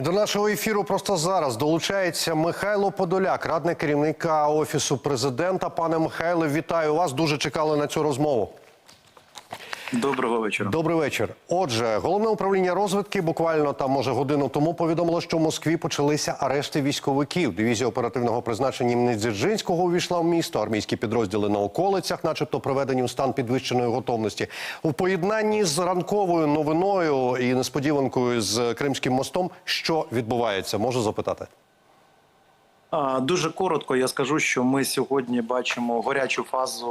І до нашого ефіру просто зараз долучається Михайло Подоляк, радник керівника офісу президента. Пане Михайле, вітаю вас. Дуже чекали на цю розмову. Доброго вечора. Добрий вечір. Отже, головне управління розвідки буквально там, може, годину тому повідомило, що в Москві почалися арешти військовиків. Дивізія оперативного призначення імені Дзержинського увійшла в місто. Армійські підрозділи на околицях, начебто, проведені в стан підвищеної готовності. У поєднанні з ранковою новиною і несподіванкою з Кримським мостом, що відбувається, можу запитати. Дуже коротко я скажу, що ми сьогодні бачимо гарячу фазу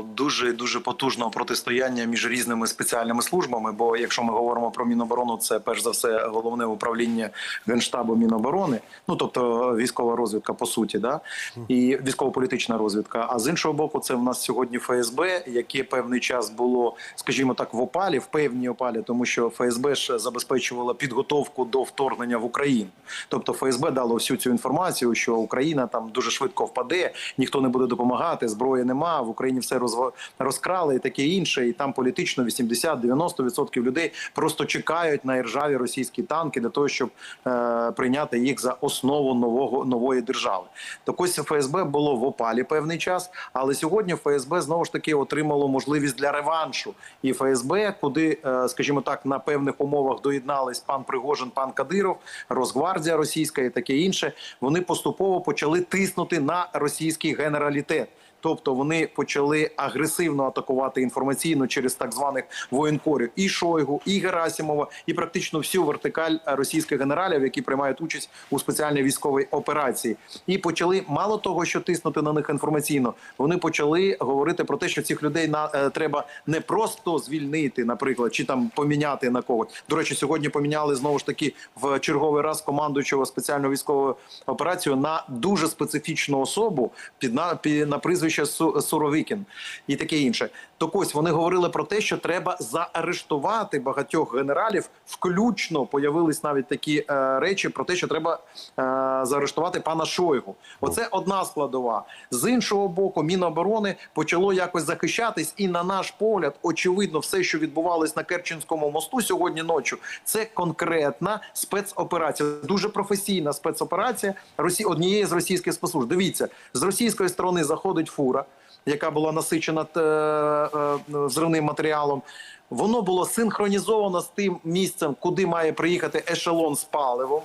дуже дуже потужного протистояння між різними спеціальними службами. Бо якщо ми говоримо про Міноборону, це перш за все головне управління генштабу Міноборони, ну тобто військова розвідка по суті, да і військово-політична розвідка. А з іншого боку, це в нас сьогодні ФСБ, яке певний час було, скажімо так, в опалі, в певній опалі, тому що ФСБ ж забезпечувала підготовку до вторгнення в Україну. Тобто ФСБ дало всю цю інформацію, що Україна там дуже швидко впаде, ніхто не буде допомагати, зброї нема. В Україні все розв... розкрали і таке інше. І там політично 80-90% людей просто чекають на іржаві російські танки для того, щоб е, прийняти їх за основу нового нової держави. Так ось ФСБ було в опалі певний час, але сьогодні ФСБ знову ж таки отримало можливість для реваншу. І ФСБ, куди, е, скажімо так, на певних умовах доєднались пан Пригожин, пан Кадиров, Росгвардія російська і таке інше. Вони поступово почали тиснути на російський генералітет. Тобто вони почали агресивно атакувати інформаційно через так званих воєнкорів і Шойгу, і Герасимова, і практично всю вертикаль російських генералів, які приймають участь у спеціальній військовій операції, і почали мало того, що тиснути на них інформаційно, вони почали говорити про те, що цих людей на е, треба не просто звільнити, наприклад, чи там поміняти на когось. До речі, сьогодні поміняли знову ж таки в черговий раз командуючого спеціальну військову операцію на дуже специфічну особу під на під, на прізвище Су- Суровікін і таке інше. Так ось вони говорили про те, що треба заарештувати багатьох генералів. Включно появились навіть такі е, речі про те, що треба е, заарештувати пана Шойгу. Оце одна складова. З іншого боку, Міноборони почало якось захищатись, і на наш погляд, очевидно, все, що відбувалось на Керченському мосту сьогодні ночі, це конкретна спецоперація, дуже професійна спецоперація Росі... однієї з російських спецслужб. Дивіться, з російської сторони заходить фура, яка була насичена е, е, взривним матеріалом. Воно було синхронізовано з тим місцем, куди має приїхати ешелон з паливом.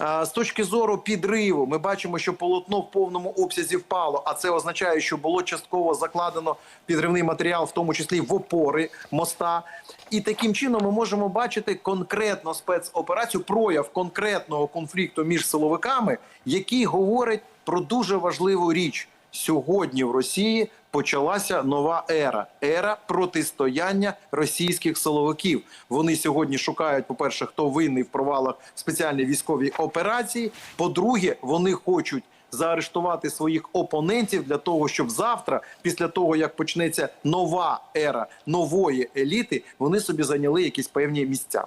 Е, З точки зору підриву, ми бачимо, що полотно в повному обсязі впало, а це означає, що було частково закладено підривний матеріал, в тому числі в опори моста. І таким чином ми можемо бачити конкретно спецоперацію, прояв конкретного конфлікту між силовиками, який говорить про дуже важливу річ. Сьогодні в Росії почалася нова ера ера протистояння російських силовиків. Вони сьогодні шукають, по-перше, хто винний в провалах спеціальної військовій операції. По-друге, вони хочуть заарештувати своїх опонентів для того, щоб завтра, після того як почнеться нова ера нової еліти, вони собі зайняли якісь певні місця.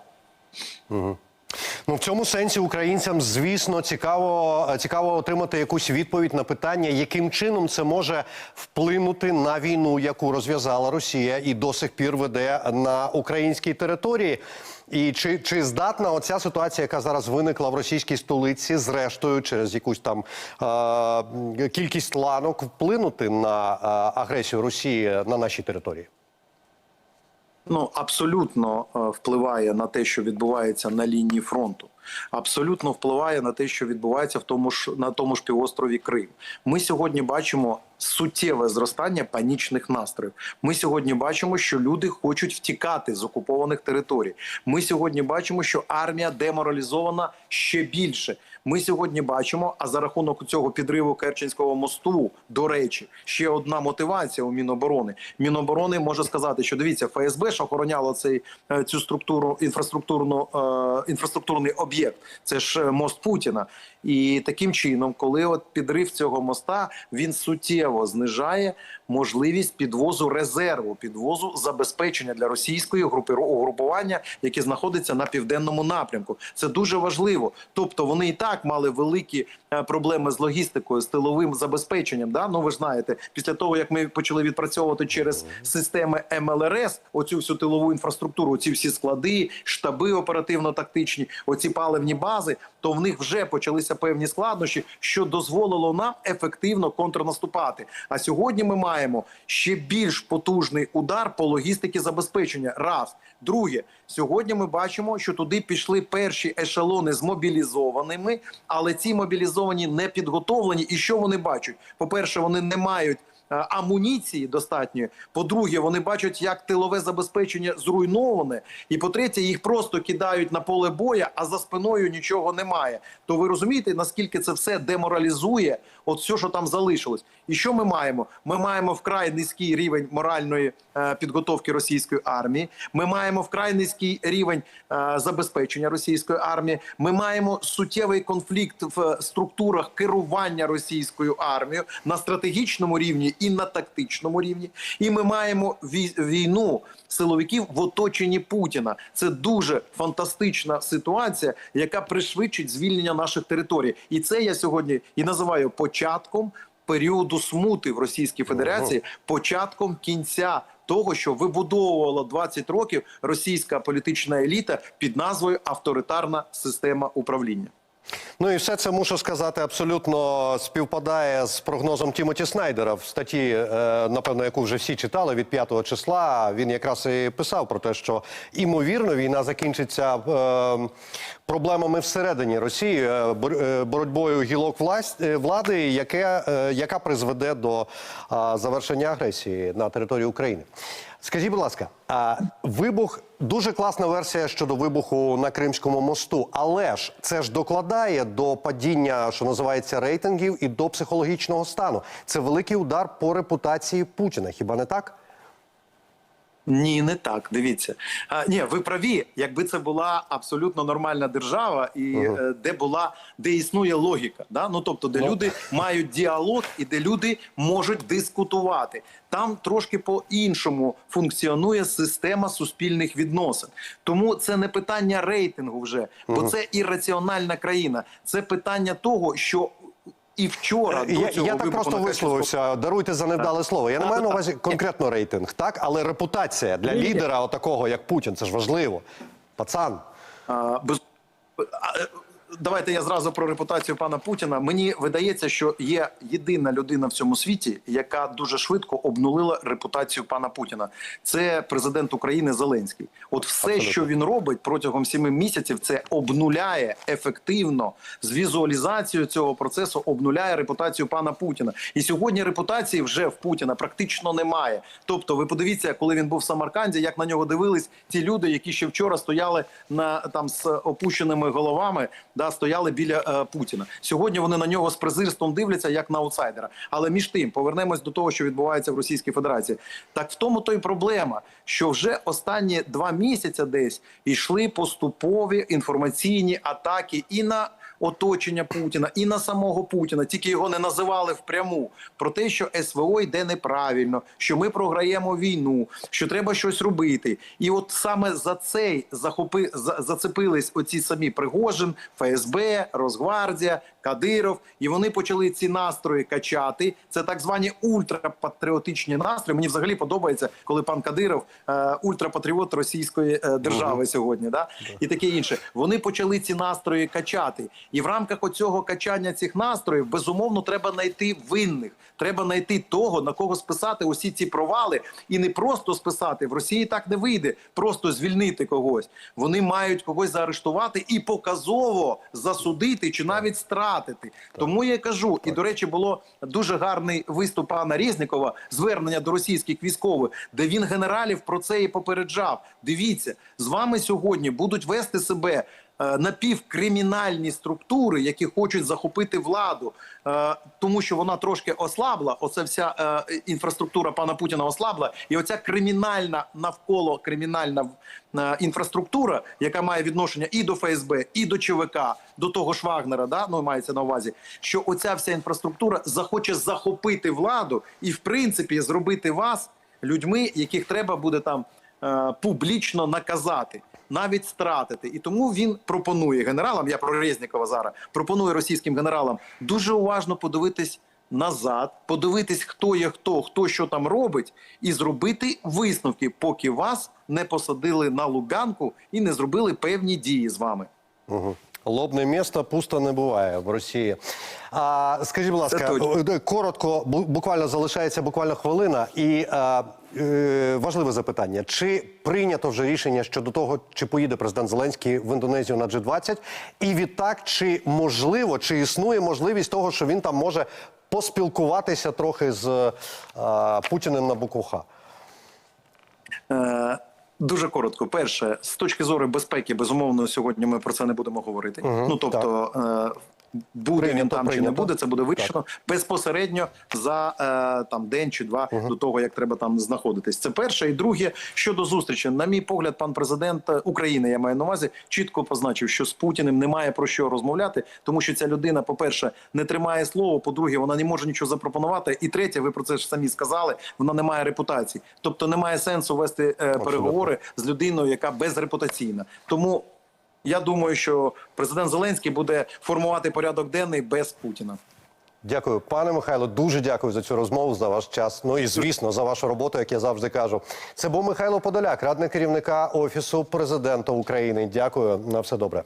Ну в цьому сенсі українцям, звісно, цікаво цікаво отримати якусь відповідь на питання, яким чином це може вплинути на війну, яку розв'язала Росія і до сих пір веде на українській території. І чи, чи здатна оця ситуація, яка зараз виникла в російській столиці, зрештою через якусь там е- кількість ланок, вплинути на е агресію Росії на нашій території? Ну абсолютно е, впливає на те, що відбувається на лінії фронту. Абсолютно впливає на те, що відбувається в тому ж на тому ж півострові Крим. Ми сьогодні бачимо суттєве зростання панічних настроїв. Ми сьогодні бачимо, що люди хочуть втікати з окупованих територій. Ми сьогодні бачимо, що армія деморалізована ще більше. Ми сьогодні бачимо, а за рахунок цього підриву Керченського мосту, до речі, ще одна мотивація у Міноборони. Міноборони може сказати, що дивіться, ФСБ ж охороняло цей е, цю структуру інфраструктурну е, інфраструктурний об'єкт. Це ж е, мост Путіна. І таким чином, коли от підрив цього моста, він суттєво знижає можливість підвозу резерву, підвозу забезпечення для російської групи угрупування, яке знаходиться на південному напрямку. Це дуже важливо. Тобто вони і так мали великі е, проблеми з логістикою, з тиловим забезпеченням. Да? Ну ви ж знаєте, після того як ми почали відпрацьовувати через системи МЛРС, оцю всю тилову інфраструктуру, ці всі склади, штаби оперативно-тактичні, оці паливні бази, то в них вже почалися певні складнощі, що дозволило нам ефективно контрнаступати. А сьогодні ми маємо ще більш потужний удар по логістиці забезпечення. Раз друге, сьогодні ми бачимо, що туди пішли перші ешелони з мобілізованими, але ці мобілізовані не підготовлені. І що вони бачать? По перше, вони не мають амуніції достатньої. По-друге, вони бачать, як тилове забезпечення зруйноване. І по-третє, їх просто кидають на поле боя, а за спиною нічого немає. То ви розумієте, наскільки це все деморалізує, от все, що там залишилось. І що ми маємо? Ми маємо вкрай низький рівень моральної е, підготовки російської армії. Ми маємо вкрай низький рівень е, забезпечення російської армії. Ми маємо суттєвий конфлікт в структурах керування російською армією на стратегічному рівні і на тактичному рівні. І ми маємо війну силовиків в оточенні Путіна. Це дуже фантастична ситуація, яка пришвидшить звільнення наших територій. І це я сьогодні і називаю початком періоду смути в Російській Федерації, початком кінця. Того, що вибудовувала 20 років російська політична еліта під назвою авторитарна система управління. Ну і все це мушу сказати абсолютно співпадає з прогнозом Тімоті Снайдера в статті, е, напевно, яку вже всі читали від 5 числа. Він якраз і писав про те, що імовірно війна закінчиться е, проблемами всередині Росії, е, е, боротьбою гілок е, влади, яке, яка призведе до завершення агресії на території України. Скажіть, будь ласка, вибух дуже класна версія щодо вибуху на Кримському мосту, але ж це ж докладає до падіння, що називається рейтингів, і до психологічного стану. Це великий удар по репутації Путіна. Хіба не так? Ні, не так. Дивіться. А, ні, ви праві. Якби це була абсолютно нормальна держава, і е, де була, де існує логіка, да? ну тобто, де Ну. люди мають діалог і де люди можуть дискутувати. Там трошки по-іншому функціонує система суспільних відносин. Тому це не питання рейтингу вже, бо це ірраціональна країна. Це питання того, що і вчора до Е, Я, цього я так просто висловився. Даруйте за невдале слово. Я не маю на увазі конкретно рейтинг, так, але репутація для лідера, отакого як Путін, це ж важливо. Пацан. А, без... Давайте я зразу про репутацію пана Путіна. Мені видається, що є єдина людина в цьому світі, яка дуже швидко обнулила репутацію пана Путіна. Це президент України Зеленський. От все, Абсолютно. що він робить протягом сіми місяців, це обнуляє ефективно з візуалізацією цього процесу, обнуляє репутацію пана Путіна. І сьогодні репутації вже в Путіна практично немає. Тобто, ви подивіться, коли він був в Самарканді, як на нього дивились ті люди, які ще вчора стояли на там з опущеними головами, да стояли біля е, Путіна. Сьогодні вони на нього з презирством дивляться як на аутсайдера. Але між тим повернемось до того, що відбувається в Російській Федерації. Так в тому то й проблема, що вже останні два місяці десь йшли поступові інформаційні атаки і на оточення Путіна і на самого Путіна, тільки його не називали впряму про те, що СВО йде неправильно, що ми програємо війну, що треба щось робити. І от саме за цей захопи за, зацепились оці самі Пригожин, ФСБ, Росгвардія, Кадиров, і вони почали ці настрої качати. Це так звані ультрапатріотичні настрої. Мені взагалі подобається, коли пан Кадиров е, ультрапатріот російської е, держави сьогодні, да і таке інше. Вони почали ці настрої качати, і в рамках оцього качання цих настроїв безумовно треба знайти винних. Треба знайти того, на кого списати усі ці провали, і не просто списати в Росії. Так не вийде, просто звільнити когось. Вони мають когось заарештувати і показово засудити чи навіть стратити. Тому я кажу, і до речі, було дуже гарний виступ пана Резнікова, звернення до російських військових, де він генералів про це і попереджав. Дивіться, з вами сьогодні будуть вести себе напівкримінальні структури, які хочуть захопити владу, е, тому що вона трошки ослабла. Оце вся е, інфраструктура пана Путіна ослабла, і оця кримінальна навколо кримінальна е, інфраструктура, яка має відношення і до ФСБ, і до ЧВК, до того ж Вагнера, да ну мається на увазі, що оця вся інфраструктура захоче захопити владу і, в принципі, зробити вас людьми, яких треба буде там е, публічно наказати, навіть стратити. І тому він пропонує генералам. Я про Резнікова зараз пропонує російським генералам дуже уважно подивитись назад, подивитись, хто є хто, хто що там робить, і зробити висновки, поки вас не посадили на лубянку і не зробили певні дії з вами. Угу. Лобне місто пусто не буває в Росії. А скажіть, будь ласка, е, коротко, буквально залишається буквально хвилина, і е, е, важливе запитання: чи прийнято вже рішення щодо того, чи поїде президент Зеленський в Індонезію на G20? І відтак, чи можливо, чи існує можливість того, що він там може поспілкуватися трохи з е, Путіним на букву Х? Е, Дуже коротко. Перше, з точки зору безпеки, безумовно, сьогодні ми про це не будемо говорити. ну тобто, е, буде він Прийнято, там чи не буде, це буде вирішено безпосередньо за е, там день чи два до того, як треба там знаходитись. Це перше. І друге, щодо зустрічі, на мій погляд, пан президент України, я маю на увазі, чітко позначив, що з Путіним немає про що розмовляти, тому що ця людина, по-перше, не тримає слово. По-друге, вона не може нічого запропонувати. І третє, ви про це ж самі сказали. Вона не має репутації, тобто немає сенсу вести е, переговори з людиною, яка безрепутаційна. Тому я думаю, що президент Зеленський буде формувати порядок денний без Путіна. Дякую, пане Михайло. Дуже дякую за цю розмову, за ваш час. Ну і звісно, за вашу роботу, як я завжди кажу. Це був Михайло Подоляк, радник керівника офісу президента України. Дякую на все добре.